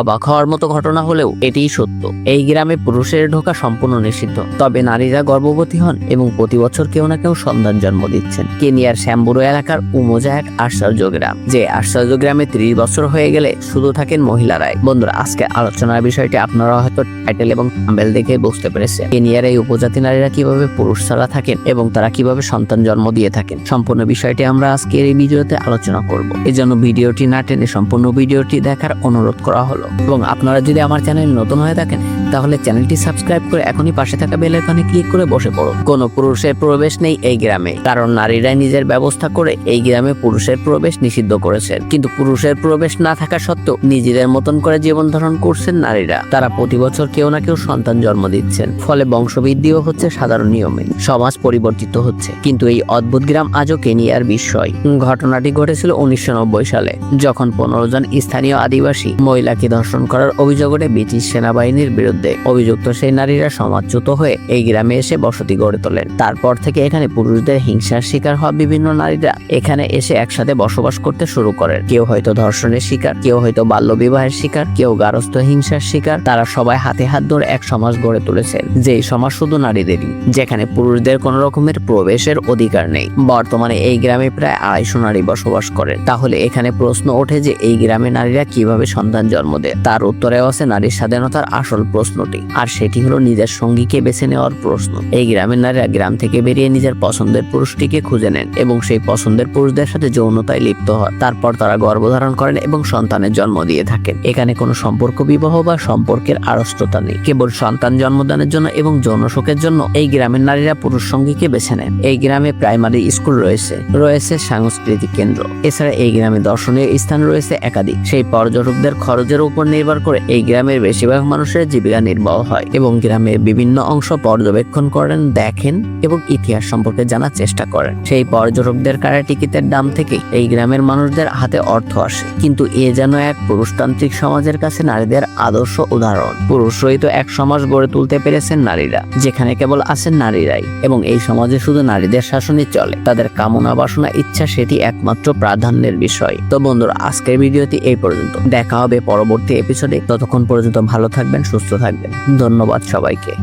অবাক হওয়ার মতো ঘটনা হলেও এটিই সত্য। এই গ্রামে পুরুষের ঢোকা সম্পূর্ণ নিষিদ্ধ। তবে নারীরা গর্ভবতী হন এবং প্রতি বছর কেউ না কেউ সন্তান জন্ম দিচ্ছেন। কেনিয়ার শ্যাম্বুরো এলাকার উমোজা এক আশ্চর্য গ্রাম, যে আশ্চর্য গ্রামে ত্রিশ বছর হয়ে গেলে শুধু থাকেন মহিলারাই। বন্ধুরা, আজকে আলোচনার বিষয়টি আপনারা হয়তো টাইটেল এবং থাম্বেল দেখে বুঝতে পেরেছেন। কেনিয়ার এই উপজাতি নারীরা কীভাবে পুরুষ ছাড়া থাকেন এবং তারা কীভাবে সন্তান জন্ম দিয়ে থাকেন? সম্পূর্ণ বিষয়টি আমরা আজকের এই ভিডিওতে আলোচনা করব। এজন্য ভিডিওটি না টেনে সম্পূর্ণ ভিডিওটি দেখার অনুরোধ করা হলো। এবং আপনারা যদি আমার চ্যানেল নতুন হয়ে থাকেন তাহলে চ্যানেলটি সাবস্ক্রাইব করে এখনই পাশে থাকা বেল আইকনে ক্লিক করে বসে পড়ুন কোনো পুরুষের প্রবেশ নেই এই গ্রামে। কারণ নারীরাই নিজের ব্যবস্থা করে এই গ্রামে পুরুষের প্রবেশ নিষিদ্ধ করেছেন। কিন্তু পুরুষের প্রবেশ না থাকা সত্ত্বেও নিজেদের মতন করে জীবন ধারণ করছেন নারীরা। তারা প্রতি বছর কেউ না কেউ সন্তান জন্ম দিচ্ছেন। ফলে বংশবৃদ্ধিও হচ্ছে সাধারণ নিয়মে। সমাজ পরিবর্তিত হচ্ছে। কিন্তু এই অদ্ভুত গ্রাম আজও কেনিয়ার বিস্ময় ঘটনাটি ঘটেছিল উনিশশো নব্বই সালে। যখন পনেরো জন স্থানীয় আদিবাসী মহিলাকে ধর্ষণ করার অভিযোগ ওঠে ব্রিটিশ সেনাবাহিনীর বিরুদ্ধে অভিযুক্ত সেই নারীরা সমাজচ্যুত হয়ে এই গ্রামে এসে বসতি গড়ে তোলেন। তারপর থেকে এখানে পুরুষদের হিংসার শিকার হওয়া বিভিন্ন নারীরা এখানে এসে একসাথে বসবাস করতে শুরু করেন। কেউ হয়তো ধর্ষণের শিকার, কেউ হয়তো বাল্য বিবাহের শিকার, কেউ গারস্থ হিংসার শিকার। তারা সবাই হাতে হাত ধরে এক সমাজ গড়ে তুলেছেন, যেই সমাজ শুধু নারীদেরই, যেখানে পুরুষদের কোনো রকমের প্রবেশের অধিকার নেই। বর্তমানে এই গ্রামে প্রায় আড়াইশো নারী বসবাস করেন। তাহলে এখানে প্রশ্ন ওঠে যে এই গ্রামে নারীরা কীভাবে সন্তান জন্ম দেয়? তার উত্তরে আছে নারীর স্বাধীনতার আসল প্রশ্নটি। আর সেটি হলো নিজের সঙ্গীকে বেছে নেওয়ার প্রশ্ন। এই গ্রামের নারীরা গ্রাম থেকে বেরিয়ে নিজের পছন্দের পুরুষটিকে খুঁজে নেন এবং সেই পছন্দের পুরুষদের সাথে যৌনতায় লিপ্ত হয়। তারপর তারা গর্ভধারণ করেন এবং সন্তানের জন্ম দিয়ে থাকেন। এখানে কোনো সম্পর্ক বিবাহ বা সম্পর্কের আড়ষ্টতা নেই। কেবল সন্তান জন্মদানের জন্য এবং যৌন সুখের জন্য এই গ্রামের নারীরা পুরুষ সঙ্গীকে বেছে নেন। এই গ্রামে প্রাইমারি স্কুল রয়েছে। রয়েছে সাংস্কৃতিক কেন্দ্র। এছাড়া এই গ্রামে দর্শনীয় স্থান রয়েছে একাধিক। সেই পর্যটকদের খরচের উপর নির্ভর করে এই গ্রামের বেশিরভাগ মানুষের জীবিকা নির্বাহ হয় এবং গ্রামের বিভিন্ন অংশ পর্যবেক্ষণ করেন, দেখেন এবং ইতিহাস সম্পর্কে জানার চেষ্টা করেন। সেই পর্যটকদের কারা টিকিটের দাম থেকে এই গ্রামের মানুষদের হাতে অর্থ আসে। কিন্তু এ যেন এক পুরুষতান্ত্রিক সমাজের কাছে নারীদের আদর্শ উদাহরণ। পুরুষ রহিত এক সমাজ গড়ে তুলতে পেরেছেন নারীরা, যেখানে কেবল আছেন নারীরাই এবং এই সমাজে শুধু নারীদের শাসনই চলে। তাদের কামনা, বাসনা, ইচ্ছা সেটি একমাত্র প্রাধান্যের বিষয়। তো বন্ধুরা, আজকের ভিডিওটি এই পর্যন্ত। দেখা হবে পরবর্তী এপিসোডে ততক্ষণ পর্যন্ত ভালো থাকবেন, সুস্থ থাকবেন। ধন্যবাদ সবাইকে।